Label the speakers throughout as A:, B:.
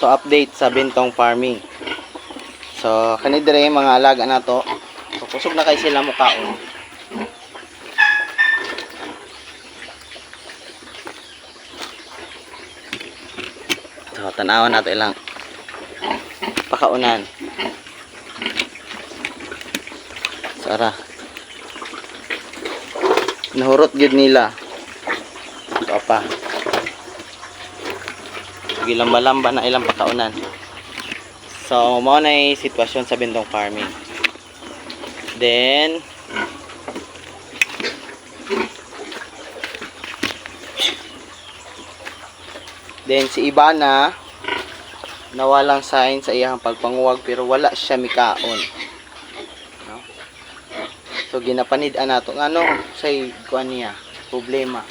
A: So update sa bentong farming. So kani dire mga alaga na to. So kusog na kay sila mukaon. So tanawan nato ilang pakaunan. Sara. Nahurot gid nila. Ito pa. Sige lamba-lamba na ilang pakaunan. So, mao na sitwasyon sa bentong farming. Then, then si Ibana, nawalang sign sa iyang pagpanguwag pero wala siya mikaon. No? So, ginapanid-an nato. Ano, say, kuan niya, problema.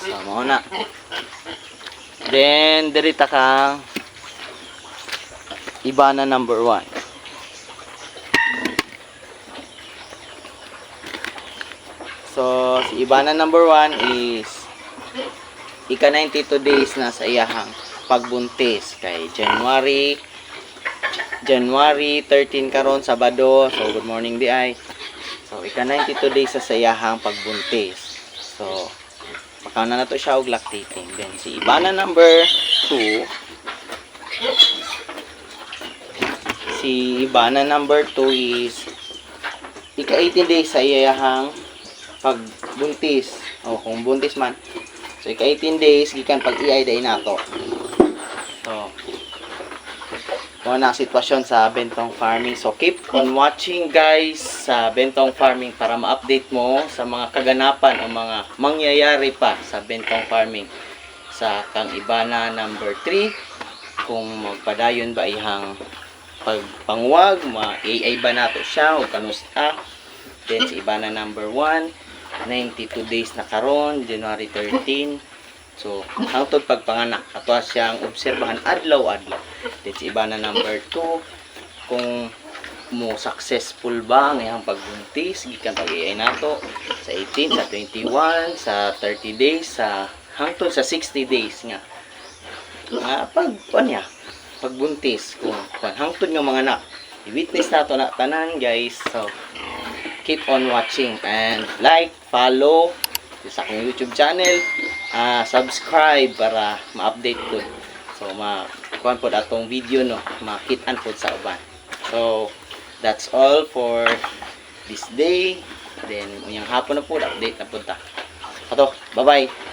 A: So, mao na. Then, dirita kang Ibana number 1. So, si Ibana number 1 is ika 92 days na sa iyahang pagbuntis kay January January 13 karon Sabado. So, good morning di ay. So, ika 92 days sa iyahang pagbuntis. So, Baka na nato siya og lactating. Then si Ibana number 2 Si Ibana number 2 is ika 18 days sa iyahang pagbuntis. O kung buntis man. So ika 18 days gikan pag iay day nato. So kung ano ang sitwasyon sa Bentong Farming. So, keep on watching guys sa Bentong Farming para ma-update mo sa mga kaganapan o mga mangyayari pa sa Bentong Farming. Sa kang Ibana number 3, kung magpadayon ba ihang pagpangwag, ma-AI ba nato siya o kanusta. Then, si Ibana number 1, 92 days na karon January 13. So, hangtod pagpanganak, ato siyang obserbahan adlaw-adlaw. Then, si Ibana number 2, kung mo successful ba ang pagbuntis, gikan pag nato sa 18, sa 21, sa 30 days, sa hangtod sa 60 days nga. Nga, pag, ano niya, pagbuntis, kung, kung hangtod nga mga anak, i-witness nato na tanan guys. So, keep on watching and like, follow sa akong YouTube channel, ah subscribe para ma-update ko. So, ma kuan po atong video no, makitaan po sa uban. So, that's all for this day. Then, unyang hapon na po, update na po ta. Ato, bye-bye.